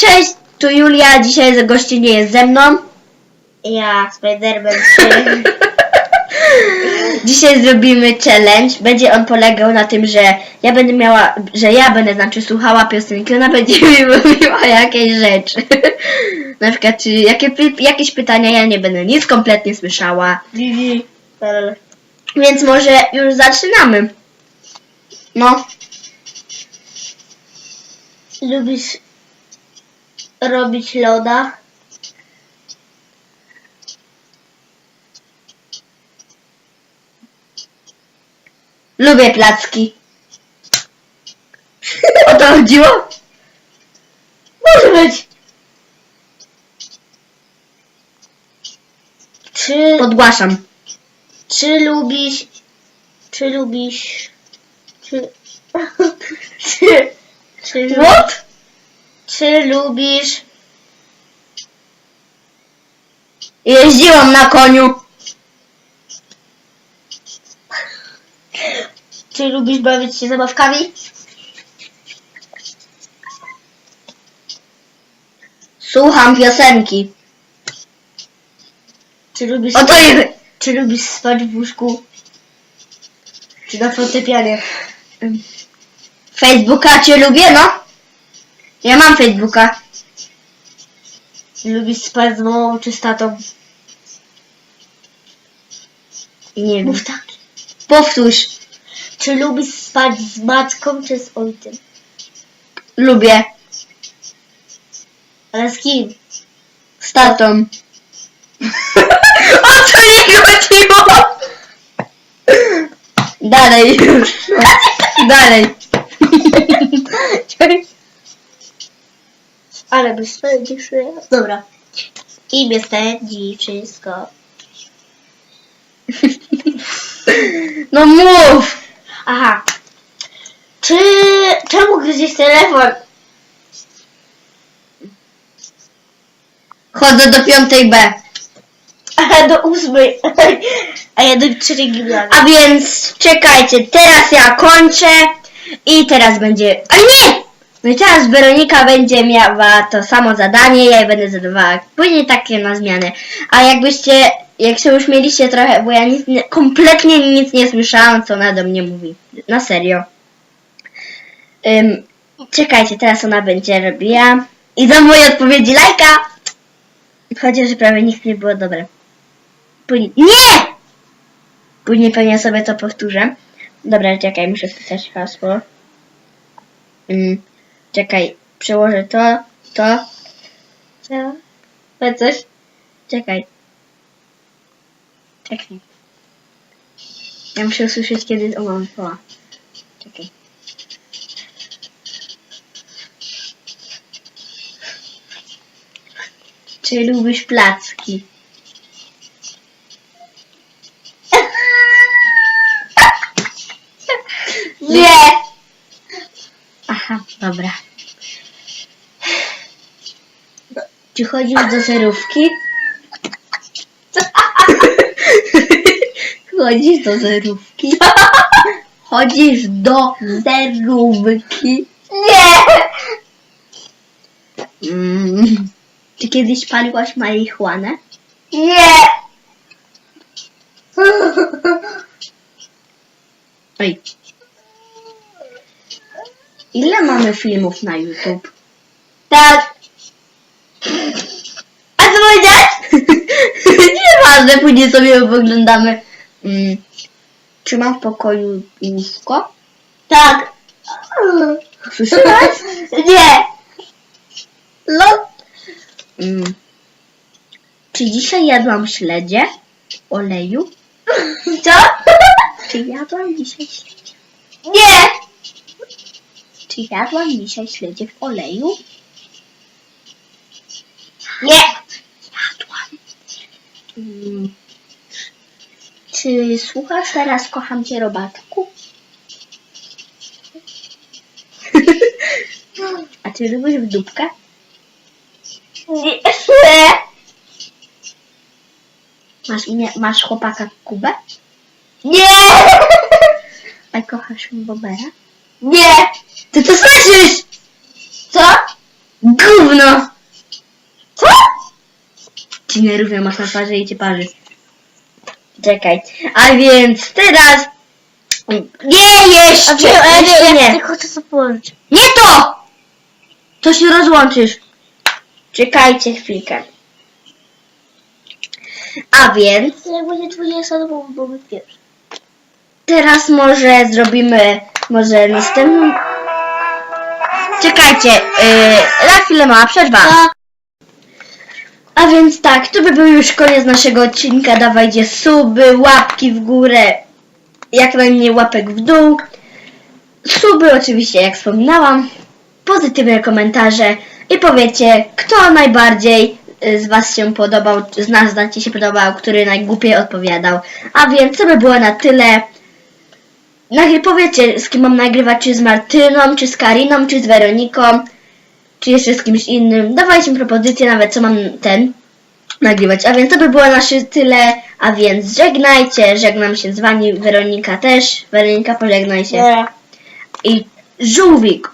Cześć, tu Julia, dzisiaj gości nie jest ze mną. Ja, Spiderman 3. Dzisiaj zrobimy challenge. Będzie on polegał na tym, że ja będę miała, że ja będę znaczy słuchała piosenki, ona będzie mi mówiła jakieś rzeczy. na przykład, czy jakie, jakieś pytania ja nie będę nic kompletnie słyszała. Więc może już zaczynamy. No, Lubisz robić loda? lubię placki. O to chodziło? Może być. Czy, Podgłaszam. czy lubisz, czy lubisz, czy, czy, czy, What? Czy lubisz, Jeździłam na koniu. czy lubisz bawić się zabawkami? Słucham piosenki. Czy lubisz, O to jest... czy lubisz spać w łóżku? Czy na fortepianie? Facebooka cię lubię, no. Ja mam Facebooka. Lubisz spać z mamą czy z tatą? Nie wiem. Mów tak. Powtórz. Czy lubisz spać z matką czy z ojcem? Lubię. Ale z kim? Z tatą. o co nie chodziło? Dalej. Dalej. Ale byś spędzisz Dobra. Imię spędzi wszystko. No mów. Aha. Czy... Czemu gryziesz telefon? Chodzę do piątej B. A do ósmej. A ja do trzeciej gimnazjum. A więc czekajcie, teraz ja kończę i teraz będzie. A nie! No i teraz Weronika będzie miała to samo zadanie, ja jej będę zadawała później takie na zmianę. A jakbyście, jak się już mieliście trochę, bo ja nic, nie, kompletnie nic nie słyszałam, co ona do mnie mówi. Na serio. Ym, czekajcie, teraz ona będzie robiła. I za moje odpowiedzi lajka! Chociaż prawie nikt nie było dobre. Później... Nie! Później pewnie sobie to powtórzę. Dobra, czekaj, muszę wpisać hasło. Mm, czekaj, przełożę to, to. Co? Powiedz coś? Czekaj. Czekaj. Ja muszę usłyszeć, kiedy o mam słowa. Czekaj. Czy lubisz placki? Nie! Dobra. Czy chodzisz do zerówki? Chodzisz do zerówki? Chodzisz do zerówki? Nie! Mm. Czy kiedyś paliłaś marihuanę? Nie! Ile mamy filmów na YouTube? Tak. A co powiedziałeś? Nieważne, później sobie oglądamy. Mm. Czy mam w pokoju łóżko? Tak. Słyszałaś? Nie. No. Mm. Czy dzisiaj jadłam śledzie oleju? Co? Czy jadłam dzisiaj śledzie? Nie. Czy jadłam dzisiaj śledzie w oleju? Nie. Jadłam. Mm. Czy słuchasz teraz Kocham Cię Robatku? A Ty lubisz w dupkę? Nie. Masz, nie, masz chłopaka Kubę? Nie. A kochasz Bobera? Nie. Ty to słyszysz! Co? Gówno! Co? Ci nerównie masz na twarzy i cię parzy. Czekaj. A więc teraz... Nie, jeszcze! A ja nie. tylko chcę to położyć. Nie to! To się rozłączysz. Czekajcie chwilkę. A więc Jak będzie 20, to był- byłby pierwszy. teraz może zrobimy może następną. Czekajcie, yy, na chwilę mała przerwa. A, A więc tak, to by był już koniec naszego odcinka. Dawajcie suby, łapki w górę, jak najmniej łapek w dół. Suby oczywiście, jak wspominałam, pozytywne komentarze i powiecie, kto najbardziej y, z Was się podobał, z nas znacie się podobał, który najgłupiej odpowiadał. A więc to by było na tyle. Nagry powiecie, z kim mam nagrywać, czy z Martyną, czy z Kariną, czy z Weroniką czy jeszcze z kimś innym. Dawajcie mi propozycje nawet, co mam ten nagrywać. A więc to by było nasze tyle. A więc żegnajcie. Żegnam się z wami. Weronika też. Weronika, pożegnaj się. dobra. I żółwik.